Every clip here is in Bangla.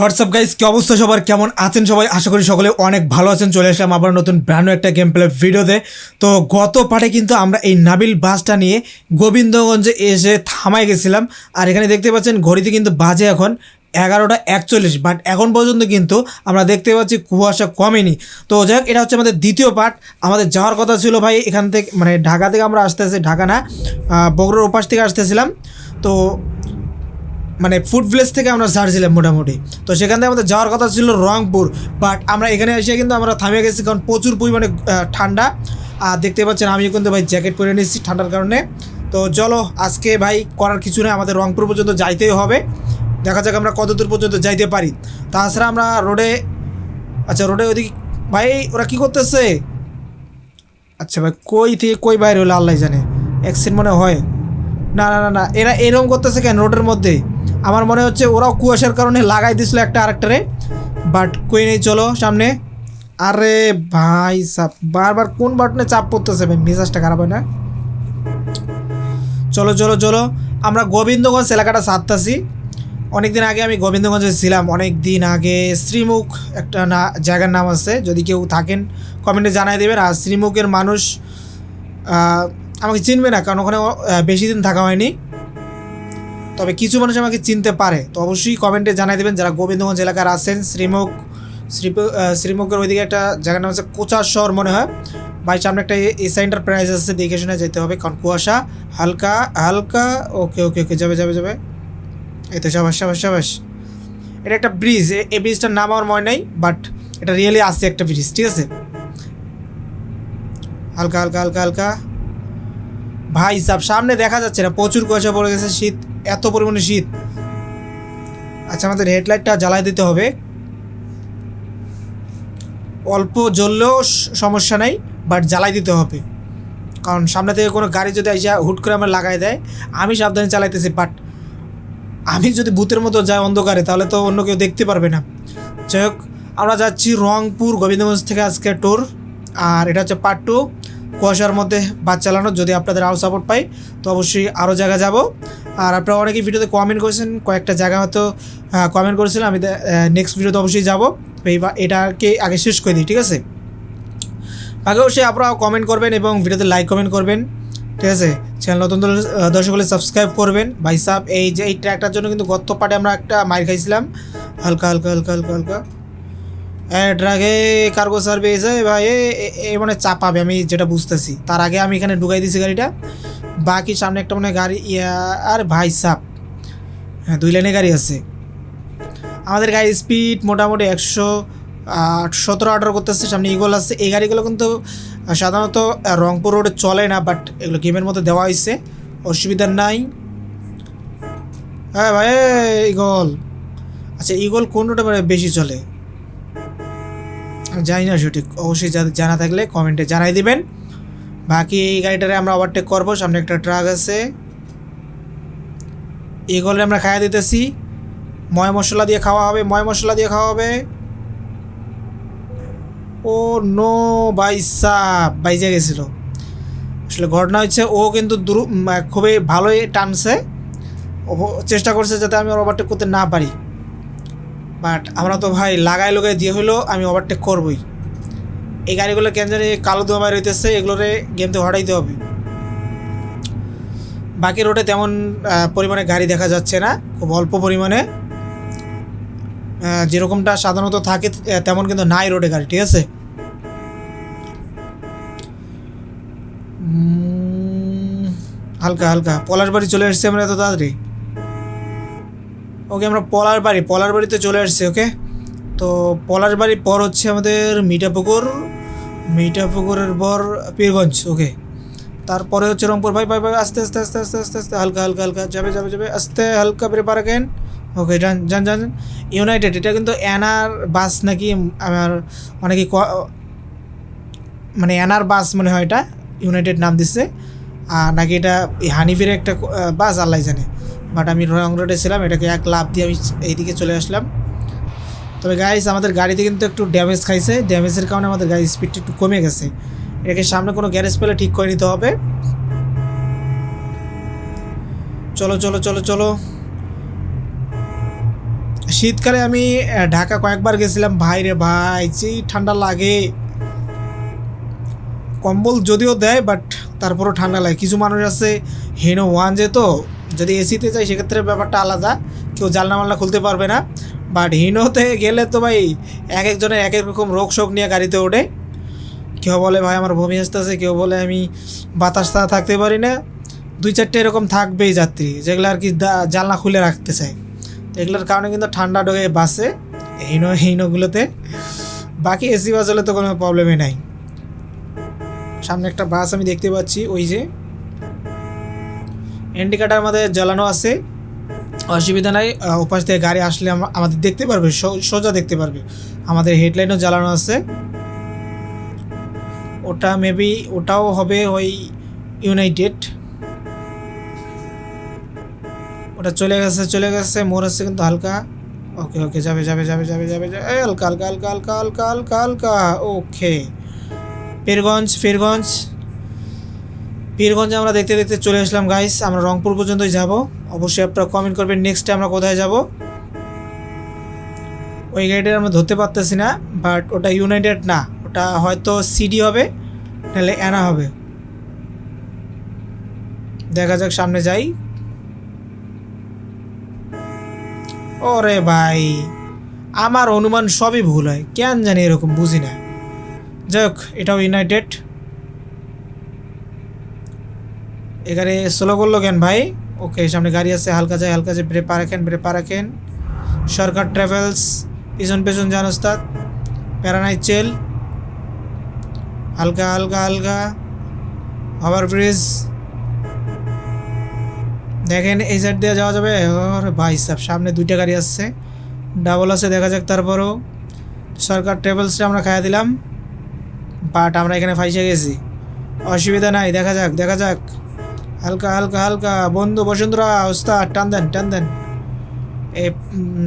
হোয়াটসঅ্যাপ গাইজ কি অবস্থা সবার? কেমন আছেন সবাই? আশা করি সকলে অনেক ভালো আছেন। চলে আসলাম আবার নতুন ব্র্যান্ড একটা গেম প্লে ভিডিওতে তো গত পাঠে কিন্তু আমরা এই নাবিল বাসটা নিয়ে গোবিন্দগঞ্জে এসে থামাই গেছিলাম। আর এখানে দেখতে পাচ্ছেন, ঘড়িতে কিন্তু বাজে এখন এগারোটা একচল্লিশ। বাট এখন পর্যন্ত কিন্তু আমরা দেখতে পাচ্ছি কুয়াশা কমেনি। তো যাই এটা হচ্ছে আমাদের দ্বিতীয় পার্ট আমাদের যাওয়ার কথা ছিল ভাই, এখান থেকে মানে ঢাকা থেকে আমরা আসতে আসতেছি ঢাকা না বগুড়ার ওপাশ থেকে আসতেছিলাম। তো মানে ফুড ভিলেজ থেকে আমরা ছাড়ছিলাম মোটামুটি। তো সেখান থেকে আমাদের যাওয়ার কথা ছিল রংপুর। বাট আমরা এখানে এসে কিন্তু আমরা থামিয়ে গেছি কারণ প্রচুর পরিমাণে ঠান্ডা। আর দেখতে পাচ্ছেন, আমি কিন্তু ভাই জ্যাকেট পরে নিয়েছি ঠান্ডার কারণে। তো চলো, আজকে ভাই করার কিছু নেই, আমাদের রংপুর পর্যন্ত যাইতেই হবে। দেখা যাক আমরা কত দূর পর্যন্ত যাইতে পারি। তাছাড়া আমরা রোডে আচ্ছা রোডে ওইদিকে ভাই, ওরা কি করতেছে? আচ্ছা ভাই, কই থেকে কই বাইরে হলো, আল্লাহ জানে। অ্যাক্সিডেন্ট মনে হয়। না না না না, এরা এরকম করতেছে কেন রোডের মধ্যে? আমার মনে হচ্ছে ওরাও কুয়াশার কারণে লাগাই দিছিল একটা আরেকটারে। বাট কই নেই, চলো সামনে। আরে ভাই সাপ বারবার কোন বাটনে চাপ পড়তেছে ভাই? মেজাজটা খারাপ হয় না? চলো চলো চলো। আমরা গোবিন্দগঞ্জ এলাকাটা সারতাছি অনেক দিন আগে আমি গোবিন্দগঞ্জে ছিলাম। অনেক দিন আগে শ্রীমুখ একটা না, জায়গার নাম আছে। যদি কেউ থাকেন কমেন্টে জানাই দেবেন। আর শ্রীমুখের মানুষ আমাকে চিনবে না, কারণ ওখানে বেশি দিন থাকা হয়নি। তবে কিছু মানুষ আমাকে চিনতে পারে। তো অবশ্যই কমেন্টে জানাই দেবেন যারা গোবিন্দগঞ্জ এলাকার আছেন। শ্রীমুখ শ্রী শ্রীমুখের ওইদিকে একটা জায়গার নাম আছে কোচার শহর মনে হয়। ভাই, সামনে একটা এসআই এন্টারপ্রাইজ আছে, দেখে শুনে যেতে হবে। কারণ কুয়াশা, হালকা হালকা ওকে ওকে ওকে যাবে যাবে যাবে। এই তো সাবাস সাবাস সাবাস। এটা একটা ব্রিজ এই ব্রিজটার নাম আমার মনে নেই বাট এটা রিয়েলি আসছে একটা ব্রিজ ঠিক আছে? হালকা হালকা হালকা হালকা। ভাই সাব, সামনে দেখা যাচ্ছে না, প্রচুর কুয়াশা পড়ে গেছে, শীত, এত পরিমাণে শীত। আচ্ছা আমাদের হেডলাইটটা জ্বালাই দিতে হবে। অল্প জ্বললেও সমস্যা নেই বাট জ্বালাই দিতে হবে। কারণ সামনে থেকে কোনো গাড়ি যদি আইসা হুট করে আমার লাগাই দেয়, আমি সাবধানে চালাইতেছি বাট আমি যদি ভূতের মতো যাই অন্ধকারে, তাহলে তো অন্য কেউ দেখতে পারবে না। যাই হোক, আমরা যাচ্ছি রংপুর গোবিন্দগঞ্জ থেকে আজকে ট্যুর আর এটা হচ্ছে পার্ট টু কুয়াশার মধ্যে বাস চালানোর যদি আপনাদের আরও সাপোর্ট পাই, তো অবশ্যই আরও জায়গা যাব। আর আপনারা অনেকেই ভিডিওতে কমেন্ট করেছেন, কয়েকটা জায়গা হয়তো কমেন্ট করেছিলেন আমি নেক্সট ভিডিওতে অবশ্যই যাব। এইবার এটাকে আগে শেষ করে দিই, ঠিক আছে? আগে অবশ্যই আপনারা কমেন্ট করবেন এবং ভিডিওতে লাইক কমেন্ট করবেন, ঠিক আছে? চ্যানেল নতুন দর্শক হলে সাবস্ক্রাইব করবেন। ভাই সাহ এই যে, এই ট্র্যাকটার জন্য কিন্তু গত পাটে আমরা একটা মাইর খাইছিলাম। হালকা হালকা হালকা হালকা হালকা। ট্রাকে কার্গো সার্ভিস ভাই, এ- মানে চাপাবে, আমি যেটা বুঝতেছি। তার আগে আমি এখানে ঢুকাই দিয়েছি গাড়িটা। বাকি সামনে একটা মানে গাড়ি, ইয়া, আর ভাই সাপ হ্যাঁ দুই লাইনে গাড়ি আছে। আমাদের গাড়ির স্পিড মোটামুটি একশো সতেরো, আঠারো করতেছে। সামনে ইগল আছে। এই গাড়িগুলো কিন্তু সাধারণত রংপুর রোডে চলে না বাট এগুলো গেমের মধ্যে দেওয়া হয়েছে। অসুবিধা নাই। হ্যাঁ ভাই ইগল আচ্ছা ইগল কোন রোডে বেশি চলে? জানি না সঠিক। অবশ্যই জানা থাকলে কমেন্টে জানাই দিবেন। বাকি এই গাড়িটারে আমরা ওভারটেক করব। সামনে একটা ট্রাক আছে। এগুলো আমরা খাইয়া দিতেছি। ময় মশলা দিয়ে খাওয়া হবে। ময় মশলা দিয়ে খাওয়া হবে। ও নো বাই বাইসা বাইজে গেছিল। আসলে ঘটনা হচ্ছে, ও কিন্তু খুবই ভালোই টানছে। চেষ্টা করছে যাতে আমি ওর ওভারটেক করতে না পারি। বাট আমরা তো ভাই লাগাই লাগাই দিয়ে হইল আমি ওভারটেক করবই। এই গাড়িগুলো কেন জানি কালো ধোয়া বাইর হইতেছে এগুলোরে গেমতে হটাইতে হবে। বাকি রোডে তেমন পরিমাণে গাড়ি দেখা যাচ্ছে না, খুব অল্প পরিমাণে। যেরকমটা সাধারণত থাকে তেমন কিন্তু নাই রোডে গাড়ি, ঠিক আছে? হালকা হালকা। পলাশবাড়ি চলে এসেছি আমরা এত তাড়াতাড়ি? ওকে, আমরা পলার বাড়ি, পলার বাড়িতে চলে আসছি, ওকে? তো পলার বাড়ির পর হচ্ছে আমাদের মিঠাপুকুর, মিঠাপুকুরের পর পীরগঞ্জ, ওকে? তারপরে হচ্ছে রংপুর, ভাই ভাই ভাই, আস্তে আস্তে আস্তে আস্তে আস্তে আস্তে, হালকা হালকা হালকা, যাবে যাবে যাবে, আস্তে, হালকা প্রেপার আগেন ওকে, যান যান যান ইউনাইটেড এটা কিন্তু অ্যানার বাস নাকি, আমার অনেকে ক- মানে অ্যানার বাস মনে হয় এটা ইউনাইটেড নাম দিচ্ছে আর নাকি এটা হানিফের একটা বাস, আল্লাহ জানে। বাট আমি রং রোডে ছিলাম, এটাকে এক লাভ দিয়ে আমি এইদিকে চলে আসলাম। তবে গাইস আমাদের গাড়িতে কিন্তু একটু ড্যামেজ খাইছে। ড্যামেজের কারণে আমাদের গাড়ির স্পিডটা একটু কমে গেছে। এটাকে সামনে কোনো গ্যারেজ পেলে ঠিক করে নিতে হবে। চলো চলো চলো চলো। শীতকালে আমি ঢাকা কয়েকবার গেছিলাম। ভাই রে ভাই, যেই ঠান্ডা লাগে। কম্বল যদিও দেয় বাট তারপরও ঠান্ডা লাগে। কিছু মানুষ আছে, হেনো ওয়ান যে তো যদি এসিতে যায় সেক্ষেত্রে ব্যাপারটা আলাদা। কেউ জালনা মালনা খুলতে পারবে না। বাট হিনোতে গেলে তো ভাই, এক একজনের এক এক রকম রোগ শোক নিয়ে গাড়িতে ওঠে। কেউ বলে, ভাই, আমার বমি আসতেছে। কেউ বলে, আমি বাতাস ছাড়া থাকতে পারি না। দুই চারটে এরকম থাকবেই যাত্রী, যেগুলো আর কি জানলা খুলে রাখতে চায়। তো এগুলোর কারণে কিন্তু ঠান্ডা ঢোকে বাসে, হিনো হিনোগুলোতে। বাকি এসি বাস হলে তো কোনো প্রবলেমই নাই। সামনে একটা বাস আমি দেখতে পাচ্ছি, ওই যে। ইন্ডিকেটার আমাদের জ্বালানো আছে। অসুবিধা নাই ওপাশ থেকে গাড়ি আসলে আমাদের দেখতে পারবে সোজা দেখতে পারবে। আমাদের হেডলাইনও জ্বালানো আছে। ওটা মেবি ওটাও হবে ওই ইউনাইটেড ওটা চলে গেছে চলে গেছে মোর আছে কিন্তু হালকা। ওকে ওকে যাবে যাবে যাবে যাবে যাবে হালকা হালকা হালকা হালকা হালকা হালকা ওকে। পীরগঞ্জ পীরগঞ্জ পীরগঞ্জে আমরা দেখতে দেখতে চলে আসলাম গাইস আমরা রংপুর পর্যন্তই যাব। অবশ্যই আপনারা কমেন্ট করবেন নেক্সটে আমরা কোথায় যাব। ওই গাড়িটা আমরা ধরতে পারতেছি না বাট ওটা ইউনাইটেড না। ওটা হয়তো সিডি হবে, নাহলে অ্যানা হবে। দেখা যাক, সামনে যাই। ওরে ভাই, আমার অনুমান সবই ভুল হয়। কেন জানি এরকম বুঝি না। যাই হোক, এটাও ইউনাইটেড এখানে স্লো করল কেন ভাই? ওকে সামনে গাড়ি আছে, হালকা যায় হালকা যায় ব্রে পা রাখেন ব্রে পা রাখেন। সরকার ট্রাভেলস পিছন পেছন যান ওস্তাদ। প্যারানাই চেল হালকা হালকা হালকা। ওভার ব্রিজ দেখেন, এই সাইড দিয়ে যাওয়া যাবে? ওরে ভাই সাহেব, সামনে দুইটা গাড়ি আসছে। ডাবল আছে, দেখা যাক তারপরও। সরকার ট্রাভেলসটা আমরা খাইয়া দিলাম। বাট আমরা এখানে ফাইসে গেছি। অসুবিধা নাই, দেখা যাক দেখা যাক। হালকা হালকা হালকা। বন্ধু, বসুন্ধরা, ওস্তাদ, টান দেন টান দেন। এই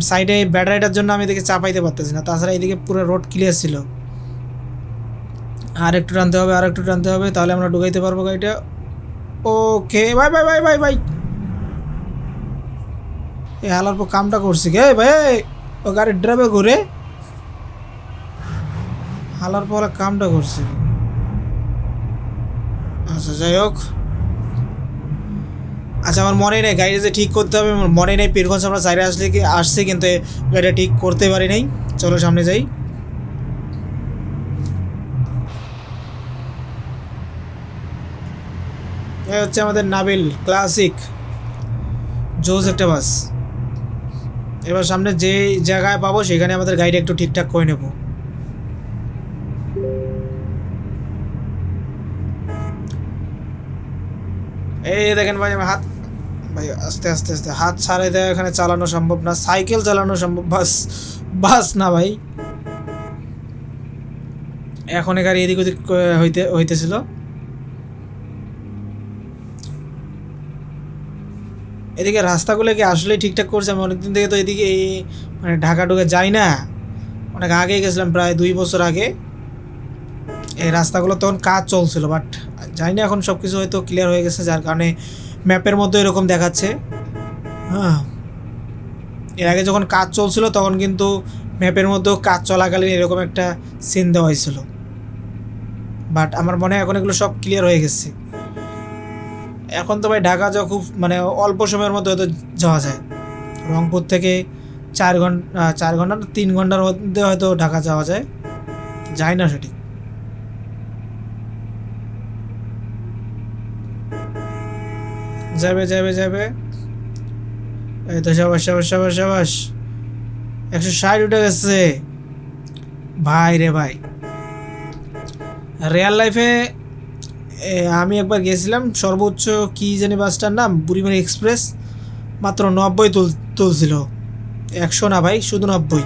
সাইডে ব্যাটারিটার জন্য আমি এদিকে চাপাইতে পারতেছি না। তাছাড়া এদিকে পুরো রোড ক্লিয়ার ছিল। আর একটু টানতে হবে, আর একটু টানতে হবে, তাহলে আমরা ঢুকাইতে পারব গাড়িটা। ওকে ভাই ভাই ভাই ভাই ভাই। এ, হালার পর কামটা করছি কে? ভাই ও গাড়ির ড্রাইভে ঘুরে। হালার পর কামটা করছি। আচ্ছা যাই হোক। আচ্ছা আমার মনে নেই, গাড়িটা যে ঠিক করতে হবে, আমার মনে নেই, পীরগঞ্জ আমরা সাইডে আসলে কি আসছে, কিন্তু গাড়িটা ঠিক করতে পারি নাই। চলো সামনে যাই। হচ্ছে আমাদের নাবিল ক্লাসিক জোস একটা বাস। এবার সামনে যে জায়গায় পাবো, সেখানে আমাদের গাড়িটা একটু ঠিকঠাক করে নেব। এই দেখেন ভাই আমি হাত ভাই, আস্তে আস্তে আস্তে। হাত ছাড়াই দেয় এখানে চালানো সম্ভব না। সাইকেল চালানো সম্ভব, বাস বাস না ভাই। এখন গাড়ি এদিক ওদিক হইতে, হইতেছিল। এদিকে রাস্তাগুলো কি আসলেই ঠিকঠাক করছে? আমি অনেকদিন থেকে তো এদিকে মানে ঢাকা ঢুকে যাই না। অনেক আগে গেছিলাম, প্রায় দুই বছর আগে। এই রাস্তাগুলো তখন কাজ চলছিল বাট জানি না এখন সব কিছু হয়তো ক্লিয়ার হয়ে গেছে, যার কারণে ম্যাপের মধ্যে এরকম দেখাচ্ছে। হ্যাঁ। এর আগে যখন কাজ চলছিল, তখন কিন্তু ম্যাপের মধ্যেও কাজ চলাকালীন এরকম একটা সিন দেওয়া হয়েছিল। বাট আমার মনে হয় এখন এগুলো সব ক্লিয়ার হয়ে গেছে। এখন তো ভাই ঢাকা যাওয়া খুব মানে অল্প সময়ের মধ্যে হয়তো যাওয়া যায়। রংপুর থেকে চার ঘণ্টা চার ঘণ্টা তিন ঘণ্টার মধ্যে হয়তো ঢাকা যাওয়া যায়। যায় না সঠিক। যাবে যাবে যাবে। এই তো সাবাস সাবাস সাবাস সাবাস। একশো ষাট উঠে গেছে। ভাই রে ভাই। রিয়াল লাইফে আমি একবার গেছিলাম, সর্বোচ্চ কি জানি বাসটার নাম? বুড়িমারি এক্সপ্রেস। মাত্র নব্বই তুল, তুলছিল। একশো না ভাই, শুধু নব্বই।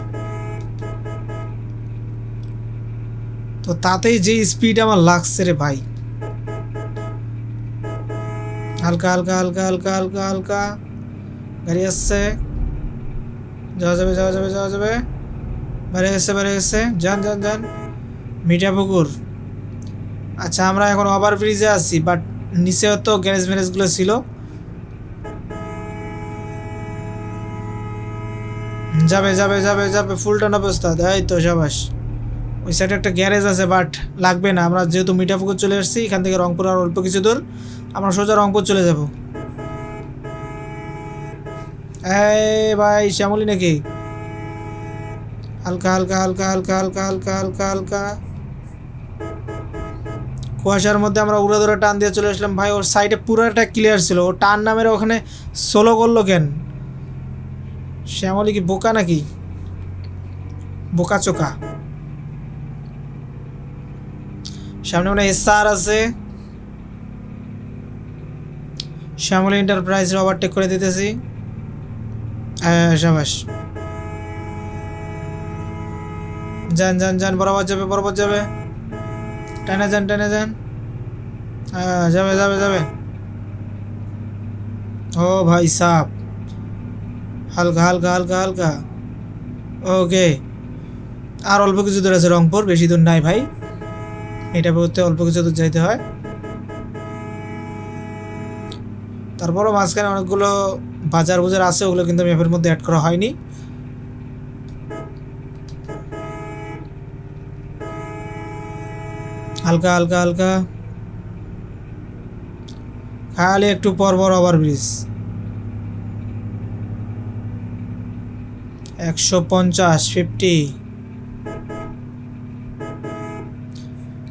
তো তাতেই যে স্পিড আমার লাগছে রে ভাই। হালকা হালকা হালকা হালকা হালকা হালকা। গাড়ি আসছে যাওয়া যাবে যাওয়া যাবে যাওয়া যাবে। বেড়ে গেছে বেড়ে গেছে যান যান যান। মিঠা পুকুর। আচ্ছা আমরা এখন ওভার ব্রিজে আছি বাট নিচেও তো গ্যারেজ ম্যারেজগুলো ছিল। যাবে যাবে যাবে যাবে। ফুল টান অবস্থা। এই তো, সাবাস। ওই সাইডে একটা গ্যারেজ আছে বাট লাগবে না। আমরা যেহেতু মিঠাপুকুর চলে এসেছি, এখান থেকে রংপুর আর অল্প কিছু দূর। আমরা সোজা রংপুর চলে যাব। এই ভাই, শ্যামলি নাকি? হালকা হালকা হালকা হালকা হালকা হালকা হালকা হালকা। কুয়াশার মধ্যে আমরা উড়ে ধরে টান দিয়ে চলে আসলাম। ভাই, ওর সাইডে পুরোটা ক্লিয়ার ছিল। ও টান নামের ওখানে সোলো করল কেন? শ্যামলি কি বোকা নাকি? বোকা চোকা। সামনে মানে এসআর আছে। শ্যামলী এন্টারপ্রাইজ ওভারটেক করে দিতেছি। হ্যাঁ সাবাস। যান যান যান, বরাবর যাবে বরাবর যাবে। টেনে যান টেনে যান। হ্যাঁ যাবে যাবে যাবে। ও ভাই সাপ। হালকা হালকা হালকা হালকা। ওকে। আর অল্প কিছু দূর আছে রংপুর, বেশি দূর নাই ভাই। এটা বলতে অল্প কিছু দূর যাইতে হয়। তারপরও মাঝখানে অনেকগুলো বাজার বুজার আছে, ওগুলো কিন্তু ম্যাপের মধ্যে অ্যাড করা হয়নি। হালকা হালকা হালকা। খালি একটু পর পর ওভার ব্রিজ একশো পঞ্চাশ ফিফটি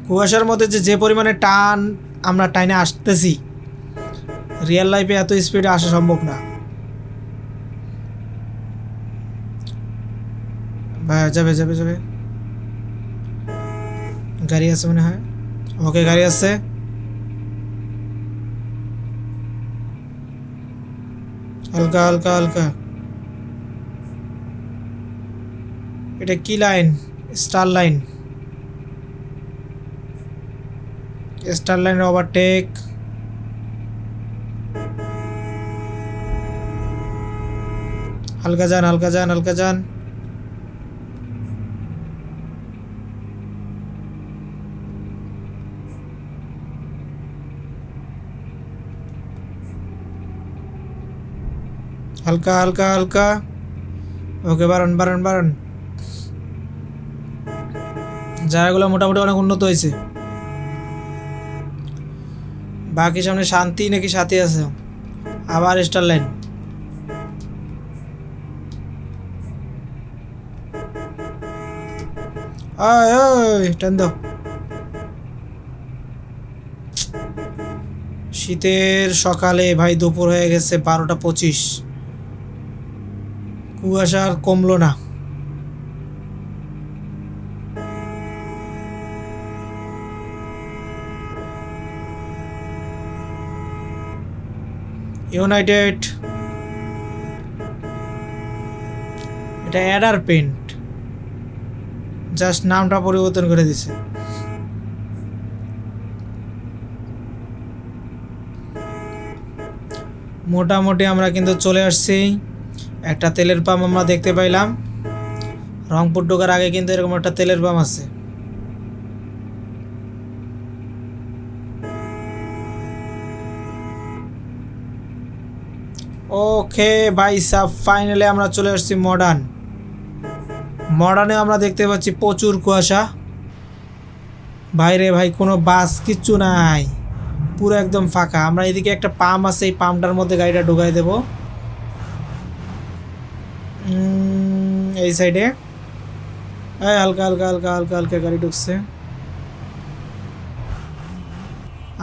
কুয়াশার মধ্যে যে যে পরিমাণে টান আমরা টাইনে আসতেছি রিয়েল লাইফে এত স্পিডে আসা সম্ভব না। ভাই, যাবে যাবে যাবে। গাড়ি আছে মনে হয়। ওকে, গাড়ি আছে। হালকা হালকা হালকা। এটা কি line? Star Line. Star Line overtake হালকা যান হালকা যান হালকা যান। হালকা হালকা হালকা। ওকে বাড়ান বাড়ান বাড়ান জায়গাগুলো মোটামুটি অনেক উন্নত হয়েছে। বাকি সামনে শান্তি নাকি সাথে আছে? আবার স্টার লাইন ওই ওই টান দাও শীতের সকালে ভাই দুপুর হয়ে গেছে বারোটা পঁচিশ। কুয়াশা আর কমলো না। ইউনাইটেড এটা অ্যাডার পেন্ট জাস্ট নামটা পরিবর্তন করে দিছে। মোটামুটি আমরা কিন্তু চলে আসছি। একটা তেলের পাম্প আমরা দেখতে পাইলাম। রংপুর ঢোকার আগে কিন্তু এরকম একটা তেলের পাম্প আছে। ওকে, ভাই সাব, ফাইনালি আমরা চলে আসছি মডার্ন মডার্নে আমরা দেখতে পাচ্ছি প্রচুর কুয়াশা। বাইরে ভাই, কোনো বাস কিচ্ছু নাই। পুরো একদম ফাঁকা। আমরা এদিকে একটা পাম্প আছে, এই পাম্পটার মধ্যে গাড়িটা ঢুকাই দেব। এই সাইডে। এই হালকা হালকা হালকা হালকা হালকা গাড়ি ঢুকছে।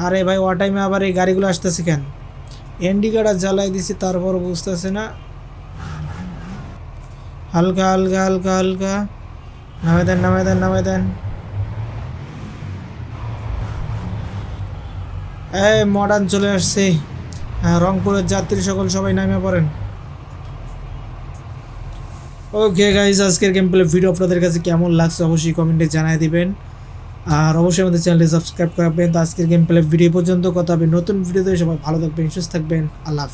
আরে ভাই ও টাইমে আবার এই গাড়িগুলো আসতেছে কেন? এন্ডিকাটা জ্বালাই দিছি তারপর বুঝতেছে না। হালকা হালকা হালকা হালকা। নামে দেন নামে দেন নামে দেন। এই মডার্ন চলে আসছে। হ্যাঁ রংপুরের যাত্রী সকল সবাই নামে পড়েন। ওকে গাইজ আজকের গেম প্লে ভিডিও আপনাদের কাছে কেমন লাগছে অবশ্যই কমেন্টে জানাই দিবেন। আর অবশ্যই আমাদের চ্যানেলটি সাবস্ক্রাইব করবেন তো আজকের গেম প্লে ভিডিও পর্যন্ত কথা হবে। নতুন ভিডিওতে সবাই ভালো থাকবেন, সুস্থ থাকবেন। আল্লাহ হাফিজ।